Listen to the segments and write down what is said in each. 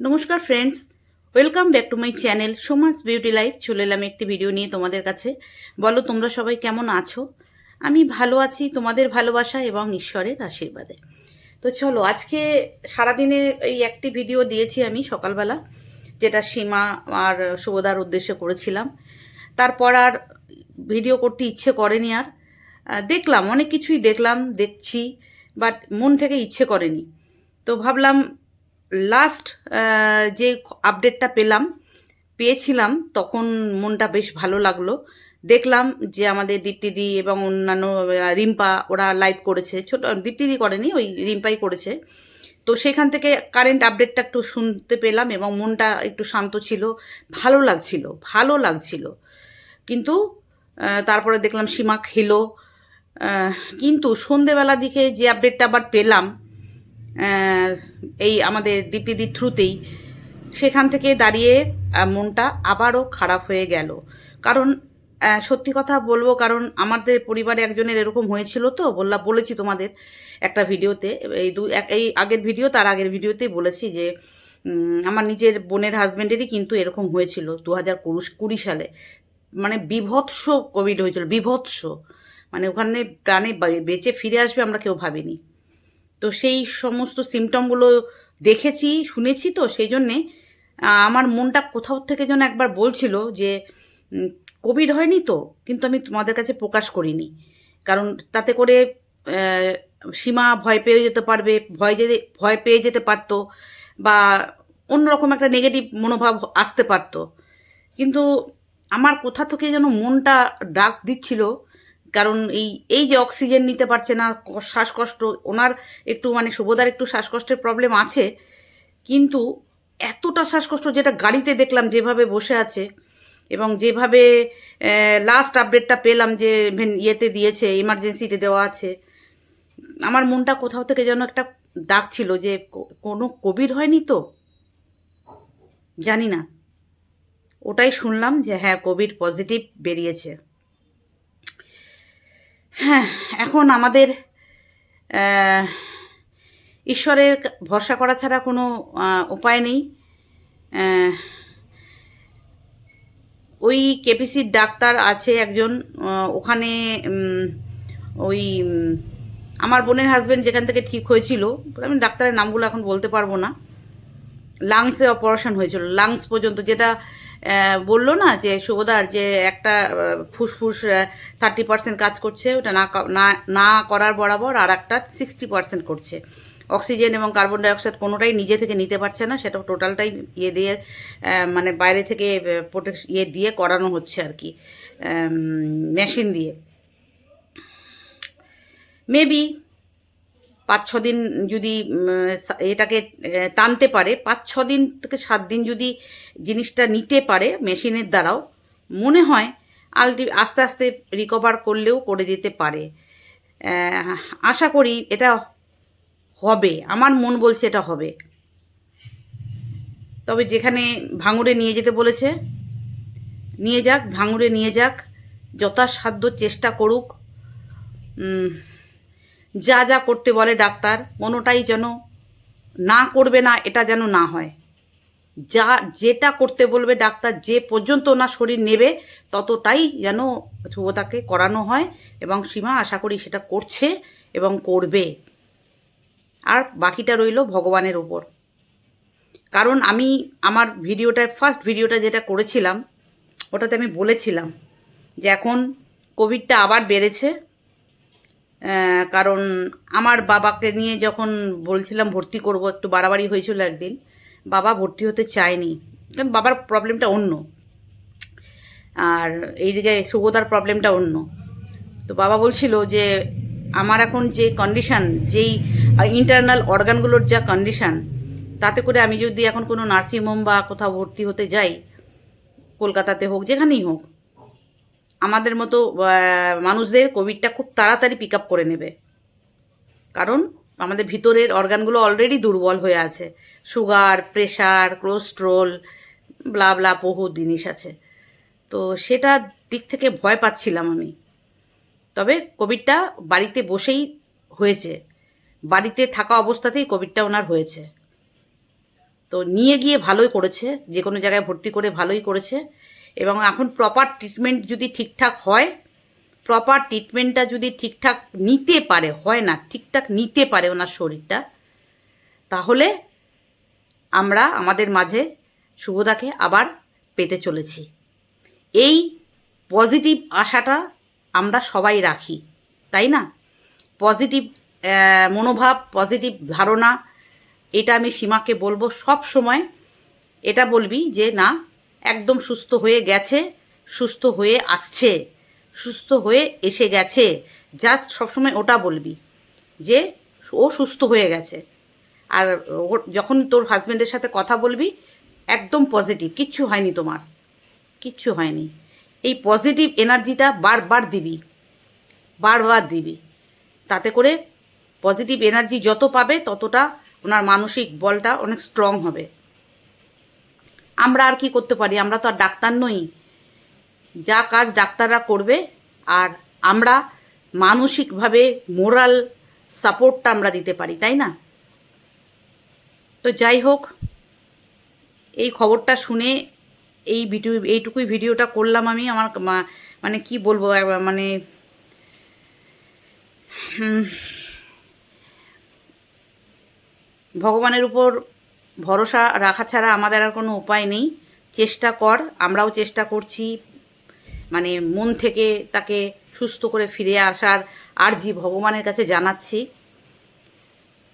নমস্কার friends welcome back to my channel Soma's beauty life চলে এলাম একটি ভিডিও নিয়ে তোমাদের কাছে। বলো, তোমরা সবাই কেমন আছো? আমি ভালো আছি, তোমাদের ভালোবাসা এবং ঈশ্বরের আশীর্বাদে। তো চলো, আজকে সারাদিনে এই একটি ভিডিও দিয়েছি আমি সকালবেলা, যেটা সীমা আর শুভদার উদ্দেশ্যে করেছিলাম। তারপর আর ভিডিও করতে ইচ্ছে করেনি আর। দেখলাম, অনেক কিছুই দেখলাম, দেখছি বাট মন থেকে ইচ্ছে করেনি। তো ভাবলাম লাস্ট যে আপডেটটা পেলাম, পেয়েছিলাম, তখন মনটা বেশ ভালো লাগল। দেখলাম যে আমাদের দীপ্তিদি এবং অন্যান্য রিম্পা ওরা লাইভ করেছে। ছোট দীপ্তিদি করেনি, ওই রিম্পাই করেছে। তো সেখান থেকে কারেন্ট আপডেটটা একটু শুনতে পেলাম এবং মনটা একটু শান্ত ছিল, ভালো লাগছিল ভালো লাগছিল। কিন্তু তারপরে দেখলাম সীমা খেলো। কিন্তু সন্ধেবেলা দিকে যে আপডেটটা আবার পেলাম এই আমাদের দীপ্তিদির থ্রুতেই সেখান থেকে দাঁড়িয়ে মনটা আবারও খারাপ হয়ে গেল। কারণ সত্যি কথা বলব, কারণ আমাদের পরিবারে একজনের এরকম হয়েছিল তো বললাম বলেছি তোমাদের একটা ভিডিওতে, এই দু, এক- এই আগের ভিডিও, তার আগের ভিডিওতেই বলেছি যে আমার নিজের বোনের হাজব্যান্ডেরই কিন্তু এরকম হয়েছিল দু হাজার কুড়ি সালে। মানে বিভৎস কোভিড হয়েছিল, বিভৎস। মানে ওখানে প্রাণে বেঁচে ফিরে আসবে আমরা কেউ ভাবিনি। তো সেই সমস্ত সিমটমগুলো দেখেছি, শুনেছি তো সেই জন্যে আমার মনটা কোথাও থেকে যেন একবার বলছিল যে কোভিড হয়নি তো, কিন্তু আমি তোমাদের কাছে প্রকাশ করিনি। কারণ তাতে করে সীমা ভয় পেয়ে যেতে পারবে, ভয় যেতে ভয় পেয়ে যেতে পারতো, বা অন্যরকম একটা নেগেটিভ মনোভাব আসতে পারতো। কিন্তু আমার কোথা থেকে যেন মনটা ডাক দিচ্ছিল কারণ এই এই যে অক্সিজেন নিতে পারছে না শ্বাসকষ্ট, ওনার একটু মানে শুভদার একটু শ্বাসকষ্টের প্রবলেম আছে, কিন্তু এতটা শ্বাসকষ্ট যেটা গাড়িতে দেখলাম যেভাবে বসে আছে এবং যেভাবে লাস্ট আপডেটটা পেলাম যে ইয়েতে দিয়েছে ইমার্জেন্সিতে দেওয়া আছে, আমার মনটা কোথাও থেকে যেন একটা ডাক ছিল যে কোনো কোভিড হয়নি তো? জানি না। ওটাই শুনলাম যে হ্যাঁ কোভিড পজিটিভ বেরিয়েছে। হ্যাঁ এখন আমাদের ঈশ্বরের ভরসা করা ছাড়া কোনো উপায় নেই। ওই কেপিসির ডাক্তার আছে একজন ওখানে ওই আমার বোনের হাজব্যান্ড যেখান থেকে ঠিক হয়েছিল, আমি ডাক্তারের নামগুলো এখন বলতে পারব না। লাংসে অপারেশন হয়েছিল লাংস পর্যন্ত, যেটা বলল না যে শুভদার যে একটা ফুসফুস থার্টি পার্সেন্ট কাজ করছে, ওটা না না করার বরাবর আর একটা সিক্সটি পার্সেন্ট করছে। অক্সিজেন এবং কার্বন ডাইঅক্সাইড কোনোটাই নিজে থেকে নিতে পারছে না, সেটা টোটালটাই ইয়ে দিয়ে মানে বাইরে থেকে প্রোটেক্ট ইয়ে দিয়ে করানো হচ্ছে আর কি মেশিন দিয়ে। মেবি পাঁচ ছ দিন যদি এটাকে টানতে পারে পাঁচ ছ দিন থেকে সাত দিন যদি জিনিসটা নিতে পারে মেশিনের দ্বারাও, মনে হয় আলটি, আস্তে আস্তে রিকভার করলেও করে যেতে পারে। আশা করি এটা হবে, আমার মন বলছে এটা হবে। তবে যেখানে ভাঙুরে নিয়ে যেতে বলেছে, নিয়ে যাক, ভাঙুরে নিয়ে যাক, যথাসাধ্য চেষ্টা করুক যা যা করতে বলে ডাক্তার, কোনোটাই যেন না করবে না, এটা যেন না হয়। যা, যেটা করতে বলবে ডাক্তার, যে পর্যন্ত ওনার শরীর নেবে, ততটাই যেন শুভতাকে করানো হয় এবং সীমা আশা করি সেটা করছে এবং করবে। আর বাকিটা রইল ভগবানের উপর। কারণ আমি আমার ভিডিওটায় ফার্স্ট ভিডিওটা যেটা করেছিলাম, ওটাতে আমি বলেছিলাম যে এখন কোভিডটা আবার বেড়েছে। কারণ আমার বাবাকে নিয়ে যখন বলছিলাম ভর্তি করব, একটু বাড়াবাড়ি হয়েছিল একদিন, বাবা ভর্তি হতে চায়নি। কারণ বাবার প্রবলেমটা অন্য। আর এইদিকে শুভদার প্রবলেমটা অন্য। তো বাবা বলছিল যে, আমার এখন যে কন্ডিশন যেই ইন্টারনাল অর্গানগুলোর যা কন্ডিশন তাতে করে আমি যদি এখন কোনো নার্সিংহোম বা কোথাও ভর্তি হতে যাই, কলকাতাতে হোক, যেখানেই হোক আমাদের মতো মানুষদের কোভিডটা খুব তাড়াতাড়ি পিক আপ করে নেবে। কারণ আমাদের ভিতরের অর্গানগুলো অলরেডি দুর্বল হয়ে আছে। Sugar pressure cholesterol blah blah বহু জিনিস আছে। তো সেটা দিক থেকে ভয় পাচ্ছিলাম আমি। তবে কোভিডটা বাড়িতে বসেই হয়েছে। বাড়িতে থাকা অবস্থাতেই কোভিডটা ওনার হয়েছে। তো নিয়ে গিয়ে ভালোই করেছে। যে কোনো জায়গায় ভর্তি করে ভালোই করেছে। এবং এখন প্রপার ট্রিটমেন্ট যদি ঠিকঠাক হয় প্রপার ট্রিটমেন্টটা যদি ঠিকঠাক নিতে পারে, হয় না, ঠিকঠাক নিতে পারে ওনার শরীরটা, তাহলে আমরা আমাদের মাঝে শুভদাকে আবার পেতে চলেছি। এই পজিটিভ আশাটা আমরা সবাই রাখি, তাই না? পজিটিভ মনোভাব পজিটিভ ধারণা, এটা আমি সীমাকে বলব সব সময় এটা বলবি যে না একদম সুস্থ হয়ে গেছে, সুস্থ হয়ে আসছে, সুস্থ হয়ে এসে গেছে। যা সবসময় ওটা বলবি, যে ও সুস্থ হয়ে গেছে। আর যখন তোর হাজব্যান্ডের সাথে কথা বলবি, একদম পজিটিভ কিচ্ছু হয়নি তোমার, কিচ্ছু হয়নি। এই পজিটিভ এনার্জিটা বারবার দিবি বারবার দিবি। তাতে করে পজিটিভ এনার্জি যত পাবে, ততটা ওনার মানসিক বলটা অনেক স্ট্রং হবে। আমরা আর কি করতে পারি? আমরা তো আর ডাক্তার নই। যা কাজ ডাক্তাররা করবে, আর আমরা মানসিকভাবে মোরাল সাপোর্টটা আমরা দিতে পারি, তাই না? তো যাই হোক, এই খবরটা শুনে এই ভিডিও, এইটুকুই ভিডিওটা করলাম আমি। আমার মানে কি বলব মানে ভগবানের উপর ভরসা রাখা ছাড়া আমাদের আর কোনো উপায় নেই। চেষ্টা কর, আমরাও চেষ্টা করছি মানে মন থেকে তাকে সুস্থ করে ফিরে আসার আর্জি ভগবানের কাছে জানাচ্ছি।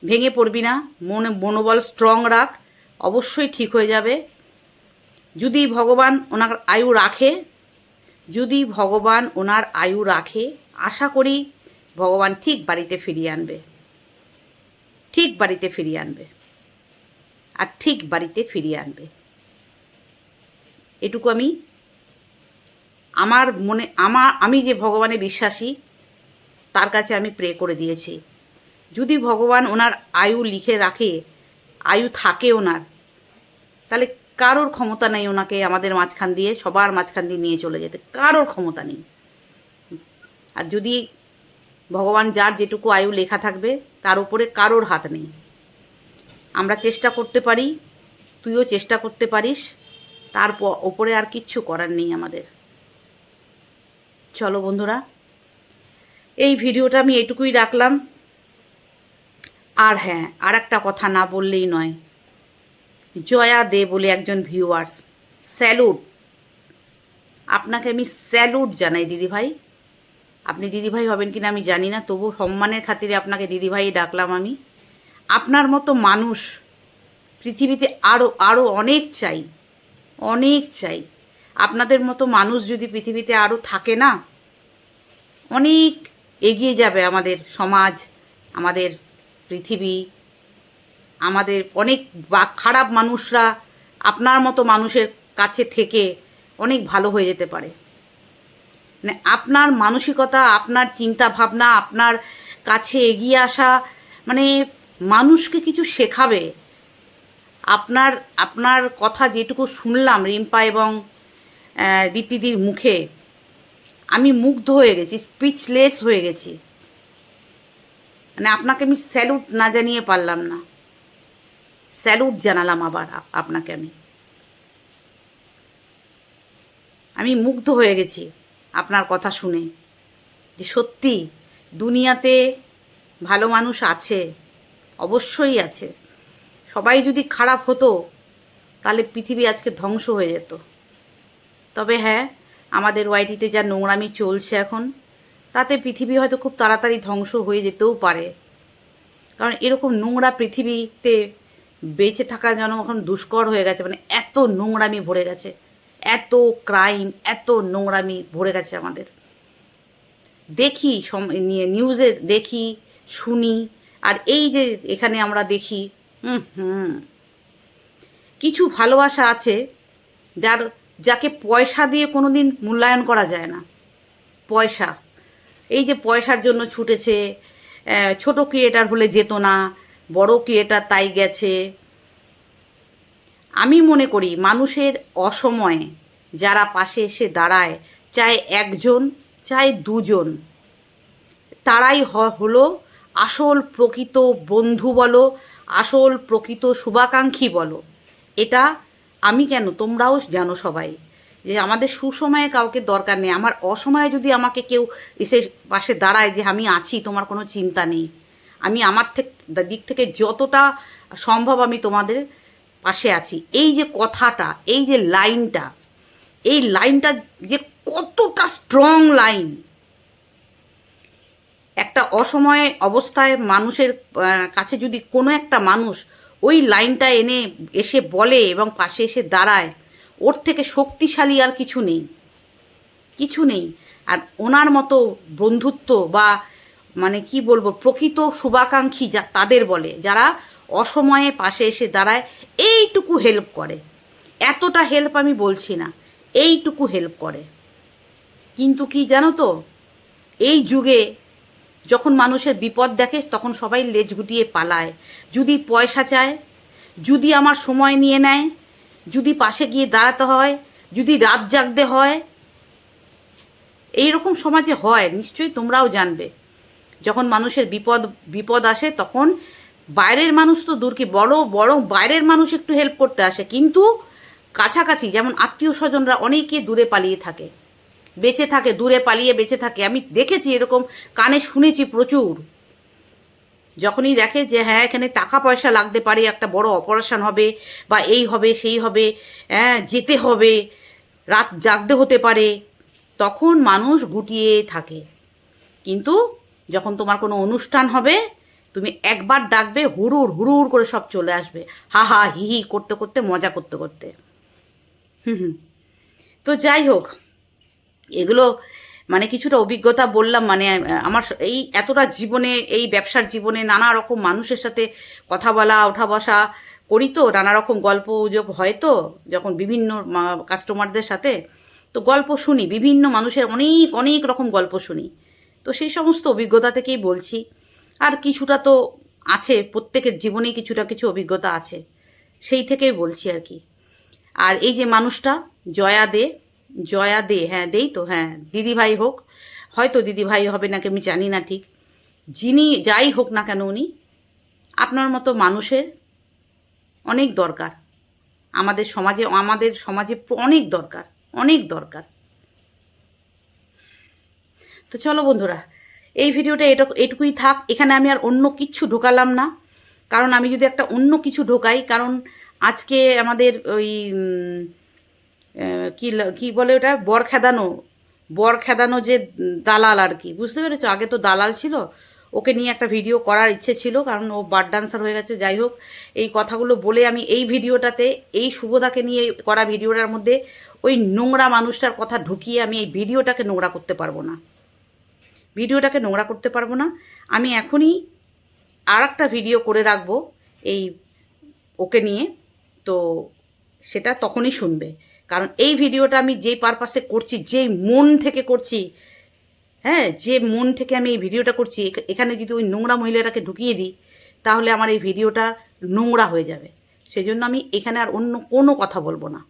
ভেঙে পড়বি না, মনে, মনোবল স্ট্রং রাখ, অবশ্যই ঠিক হয়ে যাবে। যদি ভগবান ওনার আয়ু রাখে, যদি ভগবান ওনার আয়ু রাখে, আশা করি ভগবান ঠিক বাড়িতে ফিরিয়ে আনবে। ঠিক বাড়িতে ফিরিয়ে আনবে। আর ঠিক বাড়িতে ফিরিয়ে আনবে। এটুকু আমি আমার মনে, আমার, আমি যে ভগবানে বিশ্বাসী, তার কাছে আমি প্রে করে দিয়েছি। যদি ভগবান ওনার আয়ু লিখে রাখে, আয়ু থাকে ওনার, তাহলে কারোর ক্ষমতা নেই ওনাকে আমাদের মাঝখান দিয়ে, সবার মাঝখান দিয়ে নিয়ে চলে যেতে। কারোর ক্ষমতা নেই। আর যদি ভগবান যার যেটুকু আয়ু লেখা থাকবে, তার উপরে কারোর হাত নেই। আমরা চেষ্টা করতে পারি, তুইও চেষ্টা করতে পারিস তার ওপরে আর কিচ্ছু করার নেই আমাদের। চলো বন্ধুরা, এই ভিডিওটা আমি এটুকুই রাখলাম। আর হ্যাঁ আর একটা কথা না বললেই নয়, জয়া দে বলে একজন ভিউয়ার্স স্যালুট। আপনাকে আমি স্যালুট জানাই দিদিভাই। আপনি দিদিভাই হবেন কিনা আমি জানি না, তবু সম্মানের খাতিরে আপনাকে দিদিভাই ডাকলাম আমি। আপনার মতো মানুষ পৃথিবীতে আরও আরও অনেক চাই অনেক চাই। আপনাদের মতো মানুষ যদি পৃথিবীতে আরও থাকে না, অনেক এগিয়ে যাবে আমাদের সমাজ, আমাদের পৃথিবী, আমাদের অনেক খারাপ মানুষরা আপনার মতো মানুষের কাছে থেকে অনেক ভালো হয়ে যেতে পারে। মানে আপনার মানসিকতা, আপনার চিন্তা ভাবনা আপনার কাছে এগিয়ে আসা মানে মানুষকে কিছু শেখাবে। আপনার আপনার কথা যেটুকু শুনলাম রিম্পা এবং দীপ্তিদির মুখে, আমি মুগ্ধ হয়ে গেছি স্পিচলেস হয়ে গেছি। মানে আপনাকে আমি স্যালুট না জানিয়ে পারলাম না। স্যালুট জানালাম আবার আপনাকে আমি। আমি মুগ্ধ হয়ে গেছি আপনার কথা শুনে যে সত্যি দুনিয়াতে ভালো মানুষ আছে। অবশ্যই আছে। সবাই যদি খারাপ হতো, তাহলে পৃথিবী আজকে ধ্বংস হয়ে যেত। তবে হ্যাঁ আমাদের ওয়াইটিতে যা নোংরামি চলছে এখন, তাতে পৃথিবী হয়তো খুব তাড়াতাড়ি ধ্বংস হয়ে যেতেও পারে। কারণ এরকম নোংরা পৃথিবীতে বেঁচে থাকা যেন এখন দুষ্কর হয়ে গেছে মানে এত নোংরামি ভরে গেছে, এত ক্রাইম, এত নোংরামি ভরে গেছে আমাদের। দেখি নিয়ে নিউজে দেখি, শুনি আর এই যে এখানে আমরা দেখি, হুম হুম, কিছু ভালোবাসা আছে যার, যাকে পয়সা দিয়ে কোনো দিন মূল্যায়ন করা যায় না। পয়সা। এই যে পয়সার জন্য ছুটেছে ছোট ক্রিয়েটার হলে যেত না, বড় ক্রিয়েটার তাই গেছে। আমি মনে করি মানুষের অসময়ে যারা পাশে এসে দাঁড়ায়, চাই একজন, চাই দুজন, তারাই হলো আসল প্রকৃত বন্ধু বলো, আসল প্রকৃত শুভাকাঙ্ক্ষী বলো। এটা আমি কেন, তোমরাও জানো সবাই, যে আমাদের সুসময়ে কাউকে দরকার নেই। আমার অসময়ে যদি আমাকে কেউ এসে পাশে দাঁড়ায় যে আমি আছি, তোমার কোনো চিন্তা নেই। আমি আমার থেকে, দিক থেকে যতটা সম্ভব আমি তোমাদের পাশে আছি। এই যে কথাটা, এই যে লাইনটা, এই লাইনটা যে কতটা স্ট্রং লাইন অসময়ে অবস্থায় মানুষের কাছে যদি কোনো একটা মানুষ ওই লাইনটা এনে এসে বলে এবং পাশে এসে দাঁড়ায়, ওর থেকে শক্তিশালী আর কিছু নেই। কিছু নেই। আর ওনার মতো বন্ধুত্ব বা মানে কি বলব, প্রকৃত শুভাকাঙ্ক্ষী যা তাদের বলে, যারা অসময়ে পাশে এসে দাঁড়ায়, এইটুকু হেল্প করে। এতটা হেল্প আমি বলছি না, এইটুকু হেল্প করে। কিন্তু কি জানো তো, এই যুগে যখন মানুষের বিপদ দেখে, তখন সবাই লেজ গুটিয়ে পালায়। যদি পয়সা চায়, যদি আমার সময় নিয়ে নেয়, যদি পাশে গিয়ে দাঁড়াতে হয়, যদি রাত জাগতে হয় এই রকম সমাজে হয়, নিশ্চয়ই তোমরাও জানবে। যখন মানুষের বিপদ বিপদ আসে, তখন বাইরের মানুষ তো দূর কি, বড় বড় বাইরের মানুষ একটু হেল্প করতে আসে। কিন্তু কাছাকাছি, যেমন আত্মীয় স্বজনরা অনেকে দূরে পালিয়ে থাকে। বেঁচে থাকে, দূরে পালিয়ে বেঁচে থাকে। আমি দেখেছি এরকম, কানে শুনেছি প্রচুর। যখনই দেখে যে হ্যাঁ এখানে টাকা পয়সা লাগতে পারে, একটা বড় অপারেশন হবে, বা এই হবে, সেই হবে হ্যাঁ যেতে হবে, রাত জাগতে হতে পারে, তখন মানুষ গুটিয়ে থাকে। কিন্তু যখন তোমার কোনো অনুষ্ঠান হবে, তুমি একবার ডাকবে, হুড়ুর হুড়ুর করে সব চলে আসবে। হা হা, হি হি, করতে করতে, মজা করতে করতে। হুম হুম। তো যাই হোক এগুলো মানে কিছুটা অভিজ্ঞতা বললাম মানে আমার এই এতটা জীবনে, এই ব্যবসার জীবনে নানা রকম মানুষের সাথে কথা বলা, ওঠা বসা করি তো, নানা রকম গল্প গুজব হয় তো, যখন বিভিন্ন কাস্টমারদের সাথে, তো গল্প শুনি, বিভিন্ন মানুষের অনেক অনেক রকম গল্প শুনি। তো সেই সমস্ত অভিজ্ঞতা থেকেই বলছি। আর কিছুটা তো আছে, প্রত্যেকের জীবনেই কিছুটা কিছু অভিজ্ঞতা আছে, সেই থেকেই বলছি আর কি। আর এই যে মানুষটা, জয়া দে জয়া দে হ্যাঁ দেই তো হ্যাঁ দিদিভাই হোক। হয়তো দিদিভাই হবে নাকি আমি জানি না ঠিক। যিনি যাই হোক না কেন উনি, আপনার মতো মানুষের অনেক দরকার। আমাদের সমাজে আমাদের সমাজে অনেক দরকার অনেক দরকার। তো চলো বন্ধুরা, এই ভিডিওটা এটা এটুকুই থাক। এখানে আমি আর অন্য কিছু ঢোকালাম না। কারণ আমি যদি একটা অন্য কিছু ঢোকাই, কারণ আজকে আমাদের ওই কি কি বলে ওটা? বর খেদানো। বর খেদানো যে দালাল আর কি। বুঝতে পেরেছ? আগে তো দালাল ছিল। ওকে নিয়ে একটা ভিডিও করার ইচ্ছে ছিল, কারণ ও বার ডান্সার হয়ে গেছে। যাই হোক, এই কথাগুলো বলে আমি এই ভিডিওটাতে, এই শুভদাকে নিয়ে করা ভিডিওটার মধ্যে ওই নোংরা মানুষটার কথা ঢুকিয়ে আমি এই ভিডিওটাকে নোংরা করতে পারব না। ভিডিওটাকে নোংরা করতে পারব না। আমি এখনই আর একটা ভিডিও করে রাখব এই ওকে নিয়ে। তো সেটা তখনই শুনবে। কারণ এই ভিডিওটা আমি যেই পারপাসে করছি, যেই মন থেকে করছি হ্যাঁ যে মন থেকে আমি এই ভিডিওটা করছি, এখ- এখানে যদি ওই নোংরা মহিলাটাকে ঢুকিয়ে দিই, তাহলে আমার এই ভিডিওটা নোংরা হয়ে যাবে। সেই জন্য আমি এখানে আর অন্য কোনো কথা বলব না।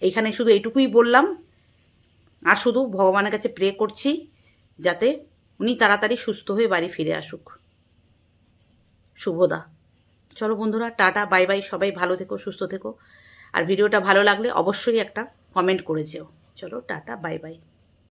এইখানে শুধু এইটুকুই বললাম। আর শুধু ভগবানের কাছে প্রে করছি, যাতে উনি তাড়াতাড়ি সুস্থ হয়ে বাড়ি ফিরে আসুক। শুভদা। চলো বন্ধুরা, টাটা, বাই বাই, সবাই ভালো থেকো, সুস্থ থেকো। আর ভিডিওটা ভালো লাগলে অবশ্যই একটা কমেন্ট করে যেও। চলো টাটা বাই বাই